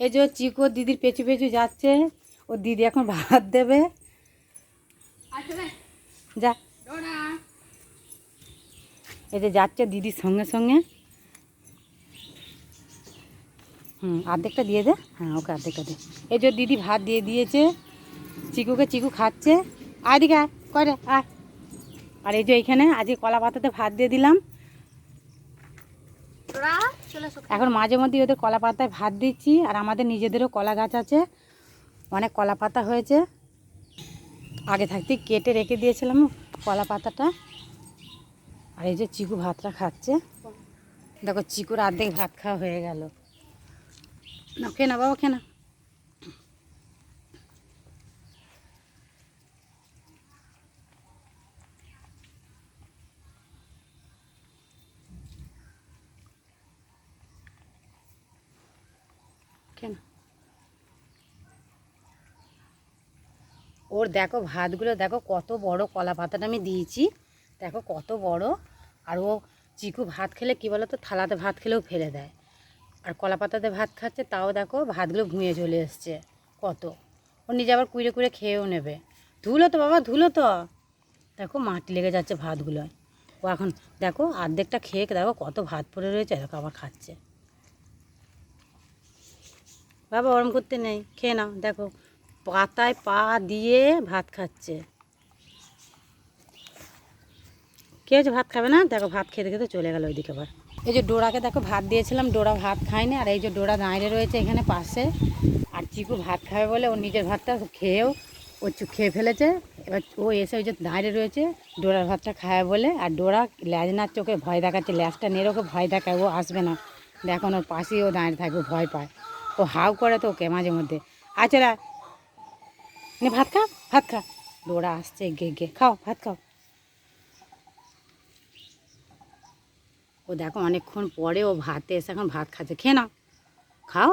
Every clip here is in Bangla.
এই যে চিকু দিদির পেছু পেছু যাচ্ছে। ও দিদি এখন ভাত দেবে। যা। এই যে যাচ্ছে দিদির সঙ্গে সঙ্গে। হুম অর্ধেকটা দিয়ে দে। হ্যাঁ ওকে অর্ধেকটা দে। এই যে দিদি ভাত দিয়ে দিয়েছে। চিকুকে চিকু খাচ্ছে। আয় দিকে আয় করে আয়। আর এই যে এইখানে আজকে কলা পাতাতে ভাত দিয়ে দিলাম। এখন মাঝে মধ্যে ওদের কলা পাতায় ভাত দিচ্ছি, আর আমাদের নিজেদেরও কলা গাছ আছে। অনেক কলা পাতা হয়েছে। আগে থাকতে কেটে রেখে দিয়েছিলাম কলা পাতাটা আর এই যে চিকু ভাতটা খাচ্ছে। দেখো, চিকুর আর্ধেক ভাত খাওয়া হয়ে গেল। না, খেয়ে না বাবা, খেয়ে কেন? ওর দেখো ভাতগুলো দেখো কত বড় কলা পাতাটা আমি দিয়েছি। দেখো কত বড়। আর ও চিকু ভাত খেলে কী বলো তো থালাতে ভাত খেলেও ফেলে দেয়। আর কলা পাতাতে ভাত খাচ্ছে, তাও দেখো ভাতগুলো ভুঁয়ে চলে এসছে কত। ও নিজে আবার কুড়ে কুড়ে খেয়েও নেবে। ধুলো তো বাবা, ধুলো তো। দেখো মাটি লেগে যাচ্ছে ভাতগুলোয় ও এখন দেখো অর্ধেকটা খেয়ে দেখো কত ভাত পড়ে রয়েছে, দেখো আবার খাচ্ছে। বাবা ওরম করতে নেই, খেয়ে নাও। দেখো, পাতায় পা দিয়ে ভাত খাচ্ছে। কে হচ্ছে ভাত খাবে না? দেখো, ভাত খেতে খেতে চলে গেল ওইদিকে আবার। এই যে ডোরাকে দেখো, ভাত দিয়েছিলাম, ডোরা ভাত খায়নি। আর এই যে ডোরা দাঁড়িয়ে রয়েছে এখানে পাশে, আর চিকু ভাত খাবে বলে ওর নিজের ভাতটা খেয়েও ও খেয়ে ফেলেছে। এবার ও এসে ওই যে দাঁড়িয়ে রয়েছে, ডোরার ভাতটা খায় বলে। আর ডোরা ল্যাজ নাচছে ওকে ভয় দেখাচ্ছে, ল্যাজটা নেড়ে ওকে ভয় দেখায়, ও আসবে না। দেখো ওর পাশেই ও দাঁড়িয়ে থাকবে ভয় পায়। ও হাউ করে তো ওকে মাঝে মধ্যে। আচ্ছা নে ভাত খা ভাত খা। ডোরা আসছে গে গে খাও, ভাত খাও। ও দেখো অনেকক্ষণ পরে ও ভাতে এসে এখন ভাত খাচ্ছে। খেয়ে নাও। খাও।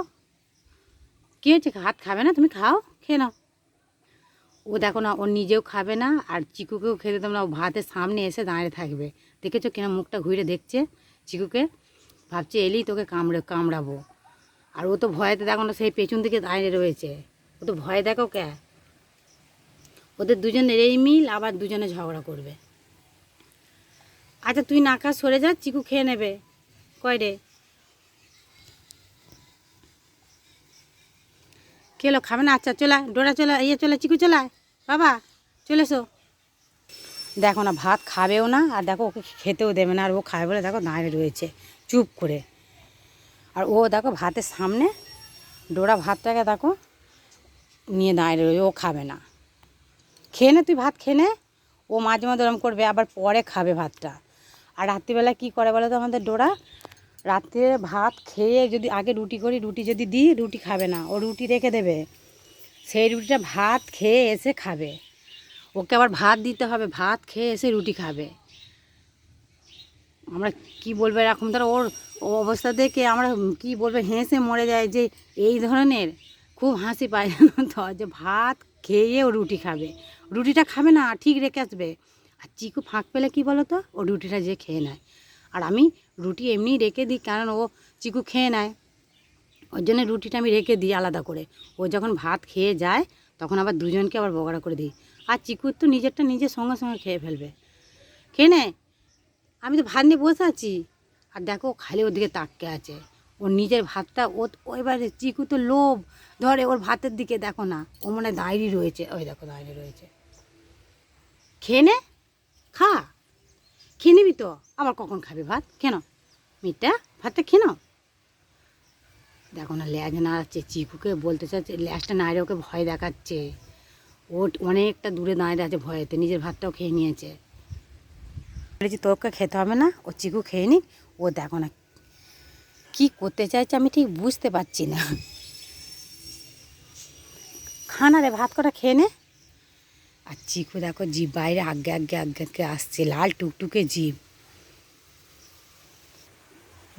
কী হয়েছে? ভাত খাবে না? তুমি খাও, খেয়ে নাও। ও দেখো না, ও নিজেও খাবে না আর চিকুকেও খেতে দেবে না। ও ভাতের সামনে এসে দাঁড়িয়ে থাকবে। দেখেছ কিনা মুখটা ঘুরে দেখছে? চিকুকে। ভাবছে, এলেই তোকে কামড়ে, কামড়াবো। আর ও তো ভয়েতে দেখো না সেই পেছন দিকে দাঁড়িয়ে রয়েছে। ও তো ভয় দেখো কে ওদের দুজনের এই মিল, আবার দুজনে ঝগড়া করবে। আচ্ছা তুই নাকা সরে যা, চিকু খেয়ে নেবে। কয় রে? খেলো, খাবে না? আচ্ছা চলে ডোরা, চলে ইয়ে চলে চিকু, চলে বাবা, চলে এসো। দেখো না, ভাত খাবেও না, আর দেখো, ওকে খেতেও দেবে না, আর ও খাবে বলে দেখো দাঁড়িয়ে রয়েছে। চুপ করে। আর ও দেখো ভাতের সামনে ডোরা ভাতটাকে দেখো নিয়ে দাঁড়িয়ে রয়েছে ও খাবে না। খেয়ে নে, তুই ভাত খেয়ে নে, ও মাঝে মাঝে ওরম করবে, আবার পরে খাবে ভাতটা। আর রাত্রিবেলা কি করে বলো তো আমাদের ডোরা? রাত্রে ভাত খেয়ে যদি আগে রুটি করি, রুটি যদি দিই, রুটি খাবে না। ও রুটি রেখে দেবে। সেই রুটিটা ভাত খেয়ে এসে খাবে। ওকে আবার ভাত দিতে হবে, ভাত খেয়ে এসে রুটি খাবে। আমরা কি বলব এরকম? ধরো ওর অবস্থা দেখে আমরা কি বলব, হেসে মরে যায় যে এই ধরনের। খুব হাসি পায় তো, যে ভাত খেয়ে ও রুটি খাবে। রুটিটা খাবে না, ঠিক রেখে আসবে। আর চিকু ফাঁক পেলে কি বলো তো, ও রুটিটা যে খেয়ে নেয়। আর আমি রুটি এমনি রেখে দিই, কারণ ও চিকু খেয়ে নেয়। ওর জন্য রুটিটা আমি রেখে দিই আলাদা করে। ও যখন ভাত খেয়ে যায়, তখন আবার দুজনকে আবার বগড়া করে দিই। আর চিকুর তো নিজেরটা নিজের সঙ্গে সঙ্গে খেয়ে ফেলবে। খেয়ে নে। আমি তো ভাত নিয়ে বসে আছি। আর দেখো খালি ওদিকে তাককে আছে। ওর নিজের ভাতটা ও এবারে চিকু তো লোভ। ধরে ওর ভাতের দিকে দেখো না, ও মনে দাঁড়িয়ে রয়েছে। ওই দেখো দাঁড়িয়ে রয়েছে। খেয়ে নে, খা। খেয়ে নিবি তো? আবার কখন খাবি ভাত? কেন মিটটা? ভাতটা খেয়ে নাও। দেখো না, ল্যাজ নাড়াচ্ছে, চিকুকে বলতে চাচ্ছে, ল্যাজটা নাড়ে ওকে ভয় দেখাচ্ছে। ও অনেকটা দূরে দাঁড়িয়ে আছে ভয়েতে, নিজের ভাতটাও খেয়ে নিয়েছে। বলেছি তোকে খেতে হবে না, ও চিকু খেয়ে নি ও দেখো না, কী করতে চাইছে আমি ঠিক বুঝতে পারছি না। খানা রে, ভাত কটা খেয়ে নে। আর চিকু দেখো জিভ, বাইরে আগে আগে আগে আগে আসছে, লাল টুকটুকে জিভ।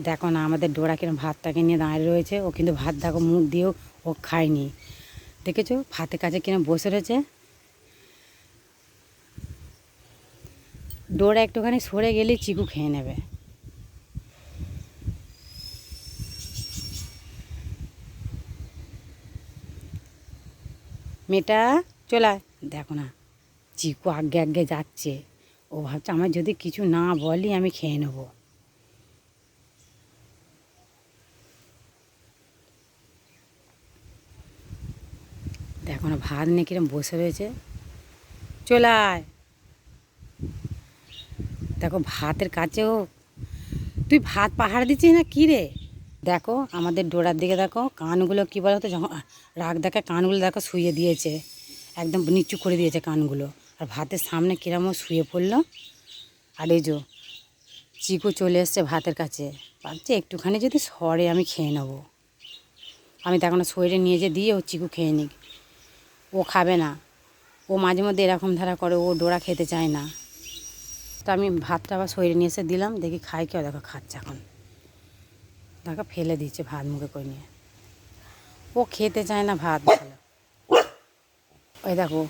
দেখো না, আমাদের ডোরা কিরম ভাতটাকে নিয়ে দাঁড়িয়ে রয়েছে, ও কিন্তু ভাত দেখো মুখ দিয়েও ও খায়নি। দেখেছ? ভাতের কাছে কিরম বসে রয়েছে। ডোরা একটুখানি সরে গেলেই চিকু খেয়ে নেবে। মেয়েটা চলায় দেখো না, চিকু আগে আগে যাচ্ছে। ও ভাবছে আমার যদি কিছু না বলি, আমি খেয়ে নেব। দেখো না, ভাত নিয়ে কিরম বসে রয়েছে। চলায় দেখো, ভাতের কাছেও, তুই ভাত পাহাড় দিচ্ছিস না? কী রে? দেখো, আমাদের ডোরার দিকে দেখো, কানগুলো কী বলো তো যখন রাগ দেখে কানগুলো দেখো শুয়ে দিয়েছে, একদম নিচু করে দিয়েছে কানগুলো। আর ভাতের সামনে কিরমও শুয়ে পড়ল। আর এই চিকু চলে এসছে ভাতের কাছে। ভাবছে একটুখানি যদি সরে আমি খেয়ে নেব। আমি তখন শরীরে নিয়ে যে দিয়ে ও চিকু খেয়ে নিক। ও খাবে না। ও মাঝে মধ্যে এরকম ধারা করে, ও ডোরা খেতে চায় না। তো আমি ভাতটা আবার শরীরে নিয়ে এসে দিলাম, দেখি খাই কেউ দেখো খাচ্ছে এখন। দেখো ফেলে দিচ্ছে ভাত মুখে করে নিয়ে। ও খেতে চায় না ভাত ভালো। ওই দেখো,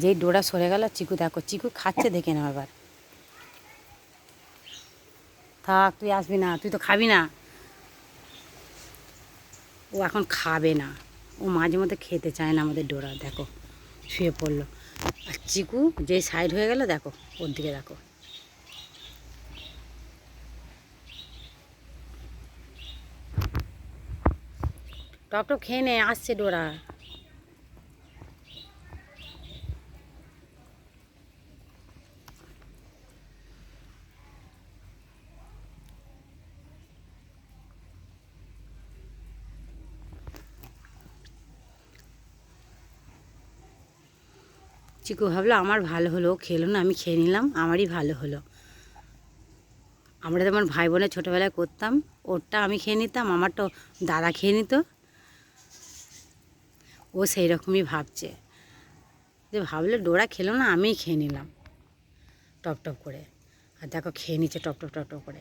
যেই ডোরা সরে গেল, চিকু দেখো, চিকু খাচ্ছে দেখে নাও এবার। থাক, তুই আসবি না, তুই তো খাবি না। ও এখন খাবে না। ও মাঝে মধ্যে খেতে চায় না আমাদের ডোরা, দেখো, শুয়ে পড়ল। আর চিকু যে সাইড হয়ে গেল, দেখো, ওর দিকে দেখো। টপ খেয়ে নে আসছে ডোরা চিকু ভাবলো আমার ভালো হলো, খেলো না, আমি খেয়ে নিলাম, আমারই ভালো হলো। আমরা যেমন ভাই বোনে ছোটোবেলায় করতাম, ওরটা আমি খেয়ে নিতাম, আমারটা দাদা খেয়ে নিত। ও সেই রকমই ভাবছে। যে ভাবলে ডোরা খেলো না, আমিই খেয়ে নিলাম। টপ টপ করে। আর দেখো খেয়ে নিচ্ছে টপ টপ টপ টপ করে।